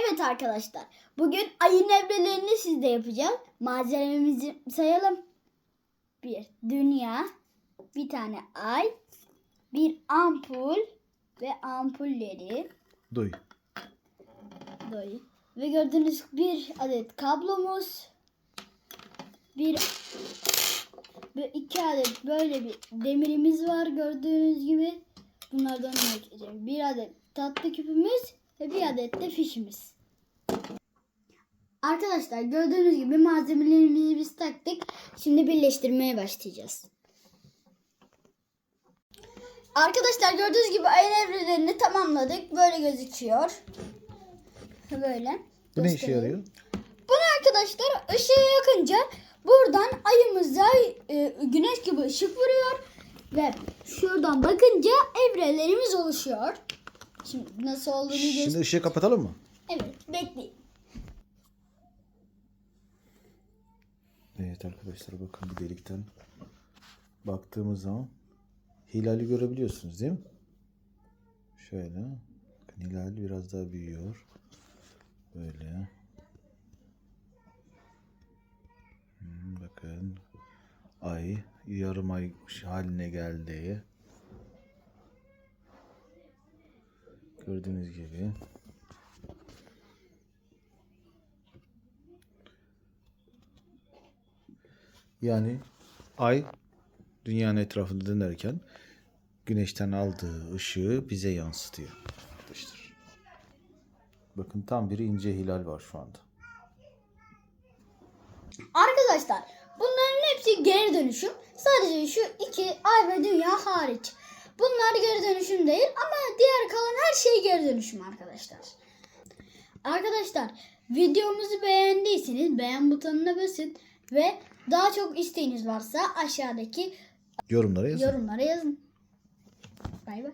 Evet arkadaşlar. Bugün ayın evrelerini sizde yapacağız. Malzememizi sayalım. Bir dünya, bir tane ay, bir ampul ve ampulleri Duy. doy. Ve gördüğünüz bir adet kablomuz, bir ve iki adet böyle bir demirimiz var gördüğünüz gibi. Bunlardan örnek Bir adet tatlı küpümüz adet de fişimiz. Arkadaşlar gördüğünüz gibi malzemelerimizi biz taktık. Şimdi birleştirmeye başlayacağız. Arkadaşlar gördüğünüz gibi ayın evrelerini tamamladık. Böyle gözüküyor. Böyle. Bu ne işe yarıyor? Bunu arkadaşlar ışığı yakınca buradan ayımıza e, güneş gibi ışık vuruyor ve şuradan bakınca evrelerimiz oluşuyor. Şimdi nasıl olduğunu Şimdi göster. ışığı kapatalım mı? Evet, bekleyin. Evet arkadaşlar bakın bu delikten baktığımız zaman hilali görebiliyorsunuz değil mi? Şöyle. Bakın hilal biraz daha büyüyor. Böyle. Hmm, bakın. Ay yarım ay haline geldi. Gördüğünüz gibi. Yani ay dünyanın etrafında dönerken güneşten aldığı ışığı bize yansıtıyor. Arkadaşlar. Bakın tam bir ince hilal var şu anda. Arkadaşlar bunların hepsi geri dönüşüm. Sadece şu iki ay ve dünya hariç. Bunlar geri dönüşüm değil ama diğer dönüşüm arkadaşlar. Arkadaşlar videomuzu beğendiyseniz beğen butonuna basın ve daha çok isteğiniz varsa aşağıdaki Yorumlara yazın. yorumlara yazın. Bay bay.